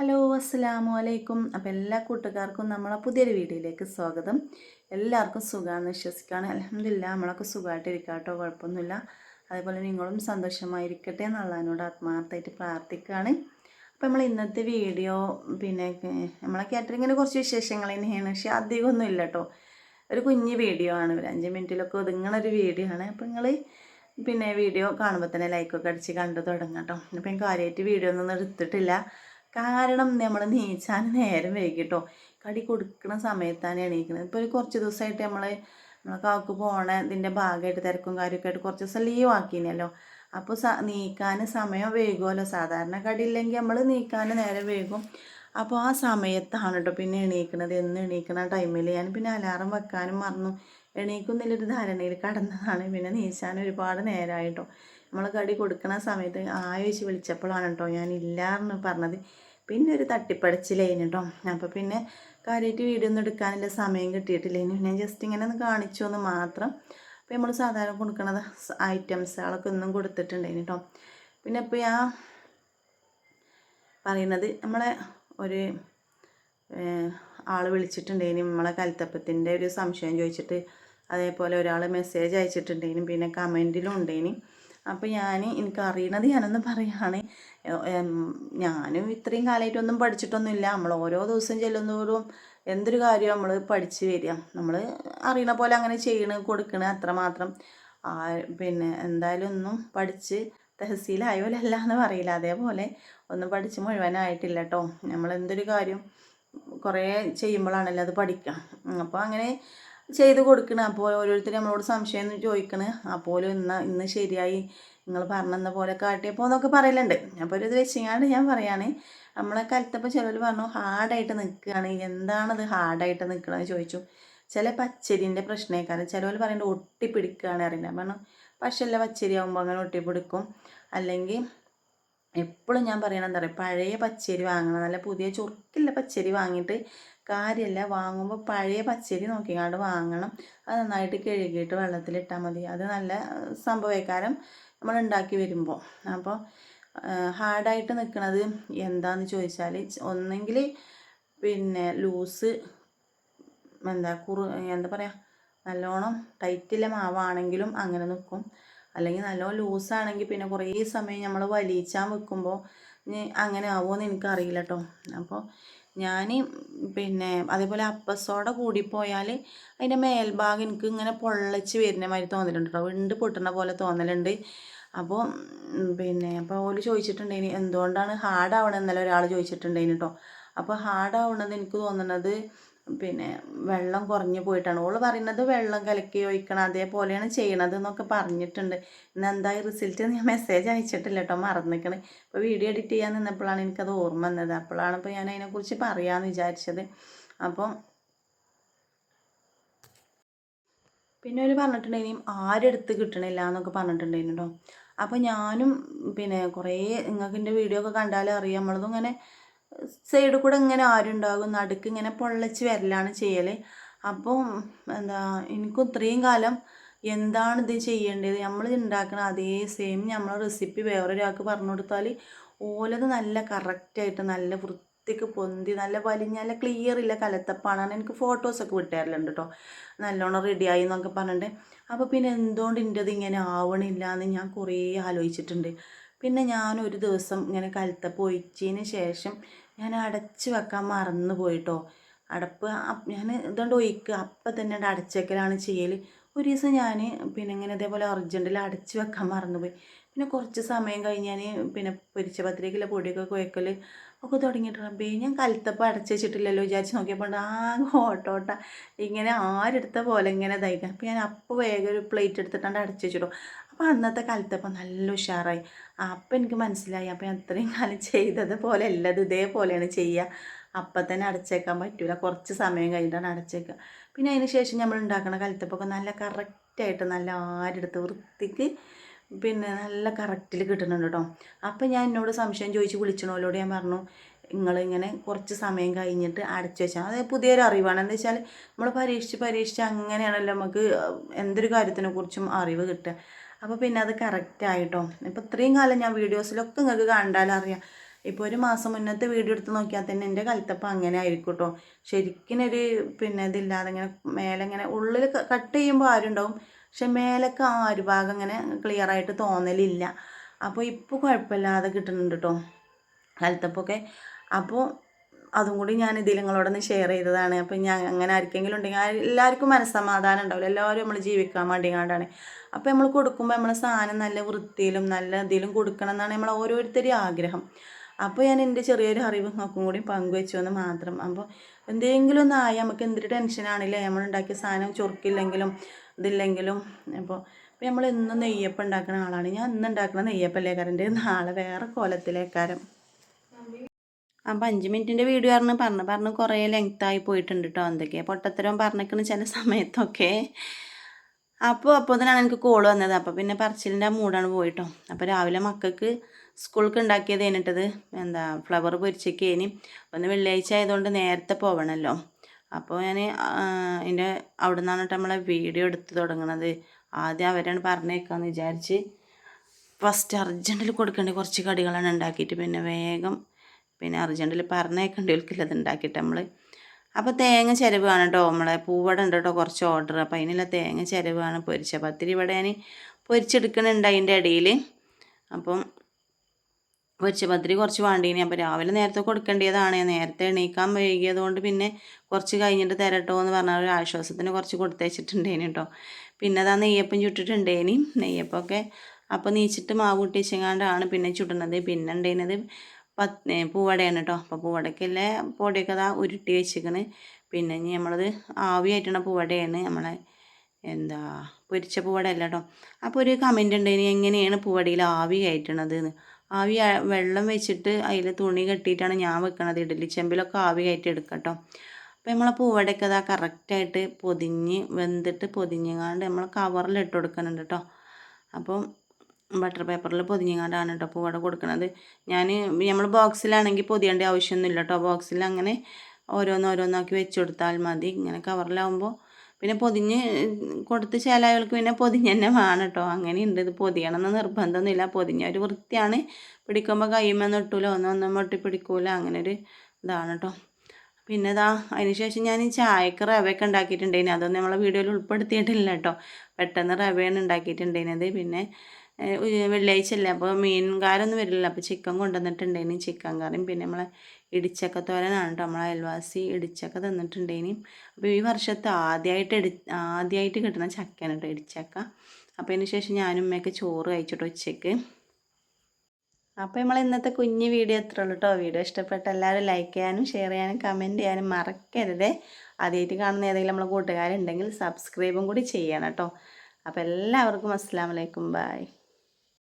Hello അസ്സലാമു അലൈക്കും. അപ്പോൾ എല്ലാ കൂട്ടുകാർക്കും നമ്മളെ പുതിയൊരു വീഡിയോയിലേക്ക് സ്വാഗതം. എല്ലാവർക്കും സുഖമാണെന്ന് വിശ്വസിക്കുകയാണ് അലഹമില്ല നമ്മളൊക്കെ സുഖമായിട്ടിരിക്കുക കേട്ടോ കുഴപ്പമൊന്നുമില്ല. അതേപോലെ നിങ്ങളും സന്തോഷമായിരിക്കട്ടെ എന്നുള്ളതിനോട് ആത്മാർത്ഥമായിട്ട് പ്രാർത്ഥിക്കുകയാണ് അപ്പോൾ നമ്മൾ ഇന്നത്തെ വീഡിയോ പിന്നെ നമ്മളെ കാറ്ററിങ്ങിന് കുറച്ച് വിശേഷങ്ങൾ തന്നെയാണ്. പക്ഷേ അധികമൊന്നും ഇല്ല കേട്ടോ. ഒരു കുഞ്ഞ് വീഡിയോ ആണ്. ഒരു അഞ്ച് മിനിറ്റിലൊക്കെ ഒതുങ്ങണ ഒരു വീഡിയോ ആണ്. അപ്പോൾ നിങ്ങൾ പിന്നെ വീഡിയോ കാണുമ്പോൾ തന്നെ ലൈക്കൊക്കെ അടിച്ച് കണ്ടു തുടങ്ങാം കേട്ടോ. അപ്പം കാര്യമായിട്ട് വീഡിയോ ഒന്നും എടുത്തിട്ടില്ല. കാരണം നമ്മൾ നീച്ചാൻ നേരം വൈകിട്ടോ. കടി കൊടുക്കുന്ന സമയത്താണ് എണീക്കുന്നത് ഇപ്പോൾ ഒരു കുറച്ച് ദിവസമായിട്ട് നമ്മൾ നമ്മളെ കാക്ക് പോണ ഇതിന്റെ ഭാഗമായിട്ട് തിരക്കും കാര്യമൊക്കെ ആയിട്ട് കുറച്ച് ദിവസം ലീവ് ആക്കിനല്ലോ. അപ്പോൾ സ നീക്കാൻ സമയം വൈകുമല്ലോ സാധാരണ കടി ഇല്ലെങ്കിൽ നമ്മൾ നീക്കാൻ നേരം വൈകും. അപ്പോൾ ആ സമയത്താണ് കേട്ടോ പിന്നെ എണീക്കണത്. എന്ന് എണീക്കണ ടൈമിൽ ഞാൻ പിന്നെ അലാറം വെക്കാനും മറന്നു. എണീക്കുന്നില്ലൊരു ധാരണയിൽ കടന്നതാണ്. പിന്നെ നീച്ചാൻ ഒരുപാട് നേരമായിട്ടോ നമ്മൾ കടി കൊടുക്കുന്ന സമയത്ത് ആയോച്ച് വിളിച്ചപ്പോഴാണ് കേട്ടോ ഞാൻ ഇല്ല എന്ന് പറഞ്ഞത്. പിന്നെ ഒരു തട്ടിപ്പടച്ചിലേന് കേട്ടോ അപ്പോൾ പിന്നെ കാര്യമായിട്ട് വീഡിയോ ഒന്നും എടുക്കാനുള്ള സമയം കിട്ടിയിട്ടില്ലേനു. ഞാൻ ജസ്റ്റ് ഇങ്ങനെ ഒന്ന് കാണിച്ചു എന്ന് മാത്രം. അപ്പോൾ നമ്മൾ സാധാരണ കൊടുക്കണത് ഐറ്റംസുകളൊക്കെ ഒന്നും കൊടുത്തിട്ടുണ്ടായിന് കേട്ടോ പിന്നെ ഇപ്പോൾ ഞാൻ പറയുന്നത് നമ്മളെ ഒരു ആൾ വിളിച്ചിട്ടുണ്ടേനും നമ്മളെ കൽത്തപ്പത്തിന്റെ ഒരു സംശയം ചോദിച്ചിട്ട് അതേപോലെ ഒരാൾ മെസ്സേജ് അയച്ചിട്ടുണ്ടേനും പിന്നെ കമന്റിലും ഉണ്ടേനും അപ്പോൾ ഞാൻ എനിക്ക് അറിയണത് ഞാനൊന്ന് പറയുകയാണ് ഞാനും ഇത്രയും കാലമായിട്ടൊന്നും പഠിച്ചിട്ടൊന്നുമില്ല. നമ്മൾ ഓരോ ദിവസം ചെല്ലുന്നതോറും എന്തൊരു കാര്യം നമ്മൾ പഠിച്ച് വരിക. നമ്മൾ അറിയണ പോലെ അങ്ങനെ ചെയ്യണ കൊടുക്കണ അത്രമാത്രം പിന്നെ എന്തായാലും ഒന്നും പഠിച്ച് തഹസീലായോലല്ല എന്ന് പറയില്ല. അതേപോലെ ഒന്നും പഠിച്ച് മുഴുവനായിട്ടില്ല കേട്ടോ നമ്മൾ എന്തൊരു കാര്യം കുറേ ചെയ്യുമ്പോഴാണല്ലോ അത് പഠിക്കുക അപ്പോൾ അങ്ങനെ ചെയ്ത് കൊടുക്കണം. അപ്പോൾ ഓരോരുത്തർ നമ്മളോട് സംശയം ചോദിക്കണ്. അപ്പോൾ ഇന്ന് ഇന്ന് ശരിയായി. നിങ്ങൾ പറഞ്ഞെന്ന പോലെ കാട്ടിയപ്പോൾ എന്നൊക്കെ പറയലുണ്ട്. അപ്പോൾ ഒരു ഇത് വെച്ചിങ്ങാണ്ട് ഞാൻ പറയാണ്. നമ്മളെ കലത്തപ്പോൾ ചിലർ പറഞ്ഞു ഹാർഡായിട്ട് നിൽക്കുകയാണ് എന്താണത് ഹാർഡായിട്ട് നിൽക്കണമെന്ന് ചോദിച്ചു. ചില പച്ചരിന്റെ പ്രശ്നേക്കാരം. ചിലവർ പറയുന്നത് ഒട്ടിപ്പിടിക്കുകയാണ് അറിയില്ല പറഞ്ഞു പക്ഷല്ല പച്ചരി ആകുമ്പോൾ അങ്ങനെ ഒട്ടിപ്പിടിക്കും. അല്ലെങ്കിൽ എപ്പോഴും ഞാൻ പറയണത് എന്താ പറയുക പഴയ പച്ചരി വാങ്ങണം. നല്ല പുതിയ ചുർക്കില്ല പച്ചരി വാങ്ങിയിട്ട് കാര്യമല്ല വാങ്ങുമ്പോൾ പഴയ പച്ചരി നോക്കിക്കാണ്ട് വാങ്ങണം. അത് നന്നായിട്ട് കഴുകിയിട്ട് വെള്ളത്തിലിട്ടാൽ മതി. അത് നല്ല സംഭവക്കാരം നമ്മൾ ഉണ്ടാക്കി വരുമ്പോൾ അപ്പോൾ ഹാർഡായിട്ട് നിൽക്കുന്നത് എന്താന്ന് ചോദിച്ചാൽ ഒന്നെങ്കിൽ പിന്നെ ലൂസ് എന്താ കുറു എന്താ പറയുക നല്ലോണം ടൈറ്റിലെ മാവാണെങ്കിലും അങ്ങനെ നിൽക്കും അല്ലെങ്കിൽ നല്ലോണം ലൂസാണെങ്കിൽ പിന്നെ കുറേ സമയം നമ്മൾ വലിച്ചാൻ വെക്കുമ്പോൾ ഇനി അങ്ങനെ ആവുമെന്ന് എനിക്കറിയില്ല കേട്ടോ അപ്പോൾ ഞാൻ പിന്നെ അതേപോലെ അപ്പസോട കൂടിപ്പോയാൽ അതിന്റെ മേൽഭാഗം എനിക്ക് ഇങ്ങനെ പൊള്ളച്ച് വരുന്ന മാതിരി തോന്നലുണ്ട് കേട്ടോ വിണ്ട് പൊട്ടുന്ന പോലെ തോന്നലുണ്ട്. അപ്പോൾ പിന്നെ അപ്പോൾ ഓൽ ചോദിച്ചിട്ടുണ്ടേനി എന്തുകൊണ്ടാണ് ഹാർഡ് ആവണം എന്നല്ല ഒരാൾ ചോദിച്ചിട്ടുണ്ടേനി കേട്ടോ അപ്പോൾ ഹാർഡ് ആവണത് എനിക്ക് തോന്നുന്നത് പിന്നെ വെള്ളം കുറഞ്ഞു പോയിട്ടാണ്. ഓൾ പറയുന്നത് വെള്ളം കലക്കി ഒഴിക്കണം അതേപോലെയാണ് ചെയ്യണത് എന്നൊക്കെ പറഞ്ഞിട്ടുണ്ട്. ഇന്ന് എന്തായി റിസൾട്ട് ഞാൻ മെസ്സേജ് അയച്ചിട്ടില്ല കേട്ടോ മറന്നിക്കണ്. ഇപ്പോൾ വീഡിയോ എഡിറ്റ് ചെയ്യാൻ നിന്നപ്പോഴാണ് എനിക്കത് ഓർമ്മ വന്നത്. അപ്പോഴാണ് ഇപ്പോൾ ഞാൻ അതിനെക്കുറിച്ച് പറയാമെന്ന് വിചാരിച്ചത്. അപ്പം പിന്നെ ഒരു പറഞ്ഞിട്ടുണ്ടെങ്കിലും ആരെടുത്ത് കിട്ടണില്ല എന്നൊക്കെ പറഞ്ഞിട്ടുണ്ടായിരുന്നു കേട്ടോ അപ്പോൾ ഞാനും പിന്നെ കുറേ നിങ്ങൾക്ക് വീഡിയോ ഒക്കെ കണ്ടാലും അറിയാം നമ്മളതും ഇങ്ങനെ സൈഡിൽ കൂടെ ഇങ്ങനെ ആരുണ്ടാകും. നടുക്ക് ഇങ്ങനെ പൊള്ളച്ച് വരലാണ് ചെയ്യൽ അപ്പോൾ എന്താ എനിക്കും ഇത്രയും കാലം എന്താണ് ഇത് ചെയ്യേണ്ടത്? നമ്മൾ ഉണ്ടാക്കുന്ന അതേ സെയിം നമ്മൾ റെസിപ്പി വേറൊരാൾക്ക് പറഞ്ഞു കൊടുത്താൽ ഓലത് നല്ല കറക്റ്റായിട്ട് നല്ല വൃത്തിക്ക് പൊന്തി നല്ല വലിഞ്ഞ നല്ല ക്ലിയർ ഇല്ല കലത്തപ്പാണ് എനിക്ക് ഫോട്ടോസൊക്കെ വിട്ടുതരലുണ്ട് കേട്ടോ നല്ലോണം റെഡിയായി എന്നൊക്കെ പറഞ്ഞിട്ട്. അപ്പോൾ പിന്നെ എന്തുകൊണ്ട് എന്റെത് ഇങ്ങനെ ആവണില്ല എന്ന് ഞാൻ കുറേ ആലോചിച്ചിട്ടുണ്ട്. പിന്നെ ഞാൻ ഒരു ദിവസം ഇങ്ങനെ കലത്തപ്പ് ഒഴിച്ചതിന് ശേഷം ഞാൻ അടച്ച് വെക്കാൻ മറന്നു പോയിട്ടോ. അടപ്പ് ഞാൻ ഇതുകൊണ്ട് ഒഴിക്കുക അപ്പം തന്നെ അടച്ച് അടച്ചേക്കലാണ് ചെയ്യൽ ഒരു ദിവസം ഞാൻ പിന്നെ ഇങ്ങനെ ഇതേപോലെ അർജന്റിൽ അടച്ച് വെക്കാൻ മറന്നുപോയി പിന്നെ കുറച്ച് സമയം കഴിഞ്ഞ് ഞാൻ പിന്നെ പൊരിച്ച പത്തിരിക്കുള്ള പൊടിയൊക്കെ കുഴക്കൽ ഒക്കെ തുടങ്ങിയിട്ട് റബ്ബേ ഞാൻ കലത്തപ്പം അടച്ച് വെച്ചിട്ടില്ലല്ലോ വിചാരിച്ച് നോക്കിയപ്പോൾ ആകെ ഓട്ടോട്ട. ഇങ്ങനെ ആരെടുത്ത പോലെ ഇങ്ങനെ ഇതായിക്കാം അപ്പോൾ ഞാൻ അപ്പോൾ വേഗം ഒരു പ്ലേറ്റ് എടുത്തിട്ടാണ്ട് അടച്ച് വെച്ചിടും. അപ്പോൾ അന്നത്തെ കാലത്ത് അപ്പം നല്ല ഉഷാറായി. അപ്പം എനിക്ക് മനസ്സിലായി. അപ്പം ഞാൻ അത്രയും കാലം ചെയ്തത് പോലെ അല്ലത് ഇതേപോലെയാണ് ചെയ്യുക അപ്പം തന്നെ അടച്ചേക്കാൻ പറ്റൂല. കുറച്ച് സമയം കഴിഞ്ഞിട്ടാണ് അടച്ചേക്കുക പിന്നെ അതിന് ശേഷം നമ്മൾ ഉണ്ടാക്കുന്ന കലത്തപ്പൊക്കെ നല്ല കറക്റ്റായിട്ട് നല്ല ആരെടുത്ത് വൃത്തിക്ക് പിന്നെ നല്ല കറക്റ്റിൽ കിട്ടുന്നുണ്ട് കേട്ടോ അപ്പം ഞാൻ എന്നോട് സംശയം ചോദിച്ച് വിളിച്ചണോലോട് ഞാൻ പറഞ്ഞു നിങ്ങളിങ്ങനെ കുറച്ച് സമയം കഴിഞ്ഞിട്ട് അടച്ചു വെച്ചാൽ അത് പുതിയൊരു അറിവാണ്. എന്താ വെച്ചാൽ നമ്മൾ പരീക്ഷിച്ച് പരീക്ഷിച്ച് അങ്ങനെയാണല്ലോ നമുക്ക് എന്തൊരു കാര്യത്തിനെ കുറിച്ചും അറിവ് കിട്ടുക. അപ്പോൾ പിന്നെ അത് കറക്റ്റ് ആയിട്ടോ. ഇപ്പോൾ ഇത്രയും കാലം ഞാൻ വീഡിയോസിലൊക്കെ നിങ്ങൾക്ക് കണ്ടാലറിയാം ഇപ്പോൾ ഒരു മാസം മുന്നത്തെ വീഡിയോ എടുത്ത് നോക്കിയാൽ തന്നെ എന്റെ കലത്തപ്പം അങ്ങനെ ആയിരിക്കും കേട്ടോ ശരിക്കിനൊരു പിന്നെ ഇതില്ലാതെ ഇങ്ങനെ മേലെ ഇങ്ങനെ ഉള്ളിൽ കട്ട് ചെയ്യുമ്പോൾ ആരുണ്ടാവും പക്ഷെ മേലൊക്കെ ആ ഒരു ഭാഗം ഇങ്ങനെ ക്ലിയർ ആയിട്ട് തോന്നലില്ല. അപ്പോൾ ഇപ്പോൾ കുഴപ്പമില്ലാതെ കിട്ടുന്നുണ്ട് കേട്ടോ കലത്തപ്പൊക്കെ അപ്പോൾ അതും കൂടി ഞാൻ ഇതിൽ നിങ്ങളോടൊന്ന് ഷെയർ ചെയ്തതാണ്. അപ്പം ഞാൻ അങ്ങനെ ആർക്കെങ്കിലും ഉണ്ടെങ്കിൽ എല്ലാവർക്കും മനസ്സമാധാനം ഉണ്ടാവില്ല എല്ലാവരും നമ്മൾ ജീവിക്കാൻ വേണ്ടി വേണ്ടിങ്ങാണ്ടാണ്. അപ്പോൾ നമ്മൾ കൊടുക്കുമ്പോൾ നമ്മളെ സാധനം നല്ല വൃത്തിയിലും നല്ല ഇതിലും കൊടുക്കണം എന്നാണ് നമ്മൾ ഓരോരുത്തരും ആഗ്രഹം. അപ്പോൾ ഞാൻ എന്റെ ചെറിയൊരു അറിവ് നോക്കും കൂടി പങ്കുവെച്ചു എന്ന് മാത്രം. അപ്പോൾ എന്തെങ്കിലും ഒന്ന് ആയാൽ നമുക്ക് എന്തൊരു ടെൻഷനാണല്ലേ നമ്മൾ ഉണ്ടാക്കിയ സാധനം ചൊറുക്കില്ലെങ്കിലും ഇതില്ലെങ്കിലും. അപ്പോൾ നമ്മൾ എന്നും നെയ്യപ്പം ഉണ്ടാക്കുന്ന ആളാണ്. ഞാൻ ഇന്ന് ഉണ്ടാക്കുന്ന നെയ്യപ്പല്ലേ കരണ്ട് നാളെ വേറെ കോലത്തിലേക്കാരം. അപ്പം അഞ്ച് മിനിറ്റിന്റെ വീഡിയോ പറഞ്ഞ് പറഞ്ഞു പറഞ്ഞ് കുറേ ലെങ്ത്തായി പോയിട്ടുണ്ട് കേട്ടോ എന്തൊക്കെയാണ് പൊട്ടത്തരം പറഞ്ഞേക്കുന്ന ചില സമയത്തൊക്കെ. അപ്പോൾ അപ്പോൾ തന്നെയാണ് എനിക്ക് കോൾ വന്നത്. അപ്പോൾ പിന്നെ പറച്ചിലിന്റെ ആ മൂടാണ് പോയിട്ടോ. അപ്പോൾ രാവിലെ മക്കൾക്ക് സ്കൂൾക്ക് ഉണ്ടാക്കിയത് കഴിഞ്ഞിട്ടത് എന്താ ഫ്ലവർ പൊരിച്ചേക്കേനി ഒന്ന് വെള്ളിയാഴ്ച ആയതുകൊണ്ട് നേരത്തെ പോകണമല്ലോ അപ്പോൾ ഞാൻ എന്റെ അവിടെ നിന്നാണ് നമ്മളെ വീഡിയോ എടുത്ത് തുടങ്ങണത്. ആദ്യം അവരാണ് പറഞ്ഞേക്കാന്ന് വിചാരിച്ച് ഫസ്റ്റ് അർജന്റിൽ കൊടുക്കേണ്ട കുറച്ച് കടികളാണ് ഉണ്ടാക്കിയിട്ട്. പിന്നെ വേഗം പിന്നെ അർജന്റിൽ പറഞ്ഞേക്കേണ്ടി അത് ഉണ്ടാക്കിയിട്ട് നമ്മൾ അപ്പോൾ തേങ്ങ ചിരവാണ് കേട്ടോ നമ്മളെ പൂവട ഉണ്ട് കേട്ടോ കുറച്ച് ഓർഡർ അപ്പോൾ അതിനുള്ള തേങ്ങ ചിരവാണ് പൊരിച്ച പത്തിരി ഇവിടെ ഞാൻ പൊരിച്ചെടുക്കുന്നുണ്ട് അതിന്റെ ഇടയിൽ അപ്പം പൊരിച്ച പത്തിരി കുറച്ച് വേണ്ടീനി. അപ്പോൾ രാവിലെ നേരത്തെ കൊടുക്കേണ്ടതാണ് നേരത്തെ എണീക്കാൻ വൈകിയത് കൊണ്ട് പിന്നെ കുറച്ച് കഴിഞ്ഞിട്ട് തരട്ടോ എന്ന് പറഞ്ഞ ഒരു ആശ്വാസത്തിന് കുറച്ച് കൊടുത്തേച്ചിട്ടുണ്ടേനി കേട്ടോ പിന്നെ അതാ നെയ്യപ്പം ചുട്ടിട്ടുണ്ടേനി. നെയ്യപ്പമൊക്കെ അപ്പോൾ നീച്ചിട്ട് മാവ് കൂട്ടിച്ചെങ്ങാണ്ടാണ് പിന്നെ ചുടുന്നത് പിന്നെ ഉണ്ടേനത് പത്ത് പൂവടയാണ് കേട്ടോ അപ്പോൾ പൂവടയ്ക്കല്ലേ പൊടിയൊക്കെ അതാ ഉരുട്ടി വെച്ചിരിക്കണ് പിന്നെ ഇനി നമ്മളത് ആവിയായിട്ടുള്ള പൂവടയാണ്. നമ്മളെ എന്താ പൊരിച്ച പൂവട അല്ല കേട്ടോ അപ്പോൾ ഒരു കമന്റ് ഉണ്ട്. ഇനി എങ്ങനെയാണ് പൂവടയിൽ ആവി കയറ്റണത് എന്ന് ആവി വെള്ളം വെച്ചിട്ട് അതിൽ തുണി കെട്ടിയിട്ടാണ് ഞാൻ വെക്കണത്. ഇഡലി ചെമ്പിലൊക്കെ ആവി കയറ്റി എടുക്കാം കേട്ടോ അപ്പോൾ നമ്മളെ പൂവടയൊക്കെ അതാ കറക്റ്റായിട്ട് പൊതിഞ്ഞ് വെന്തിട്ട് പൊതിഞ്ഞങ്ങാണ്ട് നമ്മൾ കവറിൽ ഇട്ട് കൊടുക്കുന്നുണ്ട് കേട്ടോ അപ്പം ബട്ടർ പേപ്പറിൽ പൊതിഞ്ഞാണ്ടാണ് കേട്ടോ പൂവട കൊടുക്കുന്നത് ഞാൻ നമ്മൾ ബോക്സിലാണെങ്കിൽ പൊതിയേണ്ട ആവശ്യമൊന്നുമില്ല കേട്ടോ ബോക്സിൽ അങ്ങനെ ഓരോന്നോരോന്നാക്കി വെച്ച് കൊടുത്താൽ മതി. ഇങ്ങനെ കവറിലാവുമ്പോൾ പിന്നെ പൊതിഞ്ഞ് കൊടുത്ത് ചേലായകൾക്ക് പിന്നെ പൊതിഞ്ഞ് തന്നെ വേണം കേട്ടോ അങ്ങനെയുണ്ട് ഇത് പൊതിയണമെന്ന് നിർബന്ധമൊന്നുമില്ല. പൊതിഞ്ഞ ഒരു വൃത്തിയാണ്. പിടിക്കുമ്പോൾ കയ്യുമെന്ന് ഇട്ടൂല ഒന്നും ഒന്നും പൊട്ടി പിടിക്കൂല അങ്ങനെ ഒരു ഇതാണ് കേട്ടോ പിന്നെ ഇതാ അതിന് ശേഷം ഞാൻ ചായക്ക് റവയൊക്കെ ഉണ്ടാക്കിയിട്ടുണ്ടായിന് അതൊന്നും നമ്മളെ വീഡിയോയിൽ ഉൾപ്പെടുത്തിയിട്ടില്ല കേട്ടോ പെട്ടെന്ന് റവയാണ് ഉണ്ടാക്കിയിട്ടുണ്ടായിരുന്നത് പിന്നെ വെള്ളിയാഴ്ച അല്ലേ അപ്പോൾ മീൻകാരൊന്നും വരില്ല അപ്പോൾ ചിക്കൻ കൊണ്ടുവന്നിട്ടുണ്ടേനും. ചിക്കൻ കറിയും പിന്നെ നമ്മളെ ഇടിച്ചക്ക തോരനാണ് കേട്ടോ നമ്മളെ അയൽവാസി ഇടിച്ചക്ക തന്നിട്ടുണ്ടേനും. അപ്പോൾ ഈ വർഷത്തെ ആദ്യമായിട്ട് ഇടി ആദ്യമായിട്ട് കിട്ടുന്ന ചക്കയാണ് കേട്ടോ ഇടിച്ചക്ക. അപ്പോൾ അതിന് ശേഷം ഞാനും ഉമ്മയൊക്കെ ചോറ് കഴിച്ചിട്ടോ ഉച്ചയ്ക്ക് അപ്പോൾ നമ്മൾ ഇന്നത്തെ കുഞ്ഞ് വീഡിയോ എത്ര ഉള്ളൂ കേട്ടോ വീഡിയോ ഇഷ്ടപ്പെട്ട എല്ലാവരും ലൈക്ക് ചെയ്യാനും ഷെയർ ചെയ്യാനും കമന്റ് ചെയ്യാനും മറക്കരുത്. ആദ്യമായിട്ട് കാണുന്ന ഏതെങ്കിലും നമ്മളെ കൂട്ടുകാരുണ്ടെങ്കിൽ സബ്സ്ക്രൈബും കൂടി ചെയ്യണം കേട്ടോ അപ്പോൾ എല്ലാവർക്കും അസ്സാം വലൈക്കും ബായ്